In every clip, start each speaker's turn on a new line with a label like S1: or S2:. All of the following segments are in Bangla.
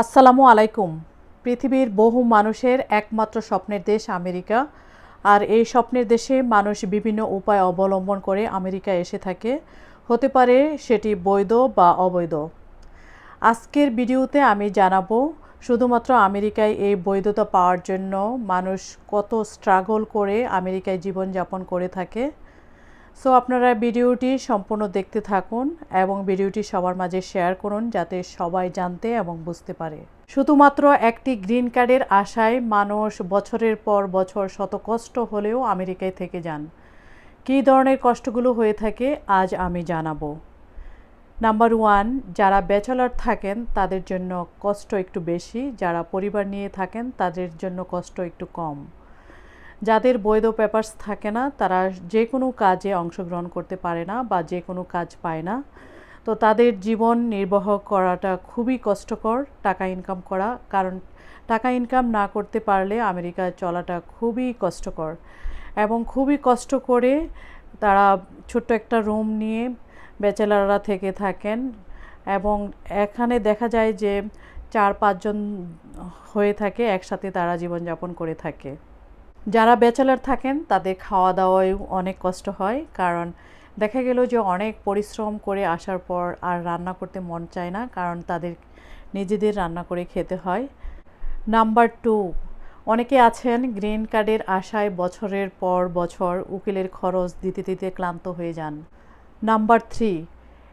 S1: আসসালামু আলাইকুম। পৃথিবীর বহু মানুষের একমাত্র স্বপ্নের দেশ আমেরিকা। আর এই স্বপ্নের দেশে মানুষ বিভিন্ন উপায় অবলম্বন করে আমেরিকা এসে থাকে। হতে পারে সেটি বৈধ বা অবৈধ। আজকের ভিডিওতে আমি জানাব, শুধুমাত্র আমেরিকায় এই বৈধতা পাওয়ার জন্য মানুষ কত স্ট্রাগল করে আমেরিকায় জীবনযাপন করে থাকে। সো আপনারা ভিডিওটি সম্পূর্ণ দেখতে থাকুন এবং ভিডিওটি সবার মাঝে শেয়ার করুন যাতে সবাই জানতে এবং বুঝতে পারে। শুধুমাত্র একটি গ্রিন কার্ডের আশায় মানুষ বছরের পর বছর শত কষ্ট হলেও আমেরিকায় থেকে যান। কী ধরনের কষ্টগুলো হয়ে থাকে আজ আমি জানাব। নাম্বার ওয়ান যারা ব্যাচেলার থাকেন, তাদের জন্য কষ্ট একটু বেশি। যারা পরিবার নিয়ে থাকেন, তাদের জন্য কষ্ট একটু কম। যাদের বৈধ পেপারস থাকে না, তারা যে কোনো কাজে অংশগ্রহণ করতে পারে না বা যে কোনো কাজ পায় না। তো তাদের জীবন নির্বাহ করাটা খুবই কষ্টকর টাকা ইনকাম করা, কারণ টাকা ইনকাম না করতে পারলে আমেরিকায় চলাটা খুবই কষ্টকর। এবং খুবই কষ্ট করে তারা ছোট্ট একটা রুম নিয়ে ব্যাচেলাররা থেকে থাকেন এবং এখানে দেখা যায় যে চার পাঁচজন হয়ে থাকে, একসাথে তারা জীবনযাপন করে থাকে। যারা ব্যাচেলার থাকেন, তাদের খাওয়া দাওয়ায় অনেক কষ্ট হয়, কারণ দেখা গেল যে অনেক পরিশ্রম করে আসার পর আর রান্না করতে মন চায় না, কারণ তাদের নিজেদের রান্না করে খেতে হয়। নাম্বার টু, অনেকে আছেন গ্রিন কার্ডের আশায় বছরের পর বছর উকিলের খরচ দিতে দিতে ক্লান্ত হয়ে যান। নাম্বার থ্রি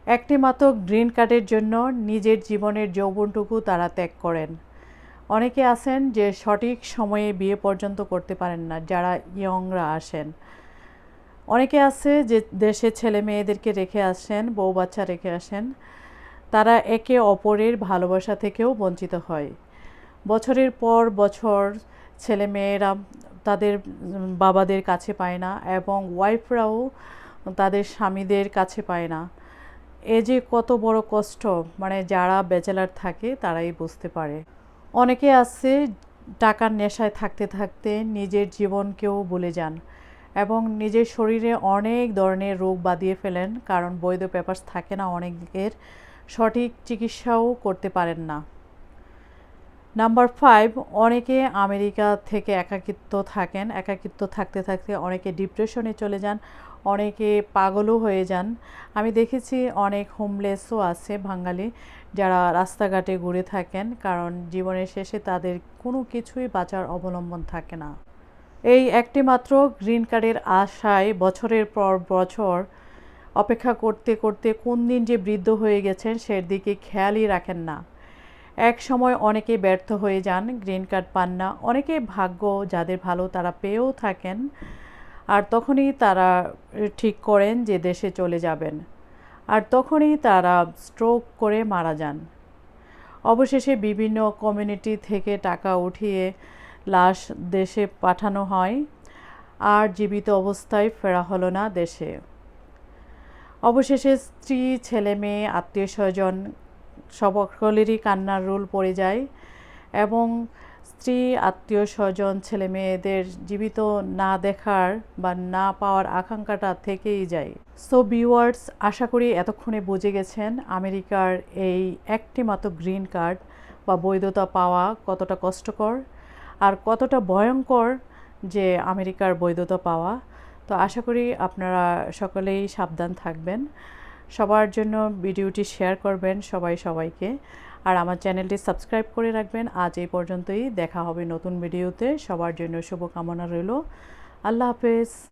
S1: একটি মাত্র গ্রিন কার্ডের জন্য নিজের জীবনের যৌবনটুকু তারা ত্যাগ করেন। অনেকে আছেন যে সঠিক সময়ে বিয়ে পর্যন্ত করতে পারেন না, যারা ইয়ংরা আসেন। অনেকে আছে যে দেশে ছেলে মেয়েদেরকে রেখে আসেন, বউ বাচ্চা রেখে আসেন। তারা একে অপরের ভালোবাসা থেকেও বঞ্চিত হয়। বছরের পর বছর ছেলে মেয়েরা তাদের বাবাদের কাছে পায় না এবং ওয়াইফরাও তাদের স্বামীদের কাছে পায় না। এ যে কত বড় কষ্ট মানে যারা ব্যাচেলার থাকে তারাই বুঝতে পারে। অনেকে আছে টাকার নেশায় থাকতে থাকতে নিজের জীবনকেও বলে যান এবং নিজের শরীরে অনেক ধরনের রোগ বাঁধিয়ে ফেলেন, কারণ বৈধ পেপার্স থাকে না, অনেকের সঠিক চিকিৎসাও করতে পারেন না। নাম্বার ফাইভ অনেকে আমেরিকা থেকে একাকিত্ব থাকেন। একাকিত্ব থাকতে থাকতে অনেকে ডিপ্রেশনে চলে যান, অনেকে পাগলও হয়ে যান। আমি দেখেছি অনেক হোমলেসও আছে বাঙালি যারা রাস্তাঘাটে ঘুরে থাকেন, কারণ জীবনের শেষে তাদের কোনো কিছুই বাঁচার অবলম্বন থাকে না। এই একটি মাত্র গ্রিন কার্ডের আশায় বছরের পর বছর অপেক্ষা করতে করতে কোন দিন যে বৃদ্ধ হয়ে গেছেন সের দিকে খেয়ালই রাখেন না। এক সময় অনেকে ব্যর্থ হয়ে যান, গ্রিন কার্ড পান না। অনেকে ভাগ্য যাদের ভালো তারা পেয়েও থাকেন আর তখনই তারা ঠিক করেন যে দেশে চলে যাবেন। আর তখনই তারা স্ট্রোক করে মারা যান। অবশেষে বিভিন্ন কমিউনিটি থেকে টাকা উঠিয়ে লাশ দেশে পাঠানো হয়। আর জীবিত অবস্থায় ফেরা হলো না দেশে। অবশেষে স্ত্রী, ছেলে, মেয়ে আত্মীয় স্বজন সকলেরই কান্নার রোল পড়ে যায় এবং স্ত্রী, আত্মীয়, স্বজন ছেলে মেয়েদের জীবিত না দেখার বা না পাওয়ার আকাঙ্ক্ষাটা থেকেই যায়। সো ভিউয়ার্স আশা করি এতক্ষণে বুঝে গেছেন আমেরিকার এই একটি মাত্র গ্রিন কার্ড বা বৈধতা পাওয়া কতটা কষ্টকর আর কতটা ভয়ঙ্কর যে আমেরিকার বৈধতা পাওয়া। তো আশা করি আপনারা সকলেই সাবধান থাকবেন। সবার জন্য ভিডিওটি শেয়ার করবেন সবাই সবাইকে। আর আমার চ্যানেলটি সাবস্ক্রাইব করে রাখবেন। আজ এই পর্যন্তই। দেখা হবে নতুন ভিডিওতে। সবার জন্য শুভকামনা রইল। আল্লাহ হাফেজ।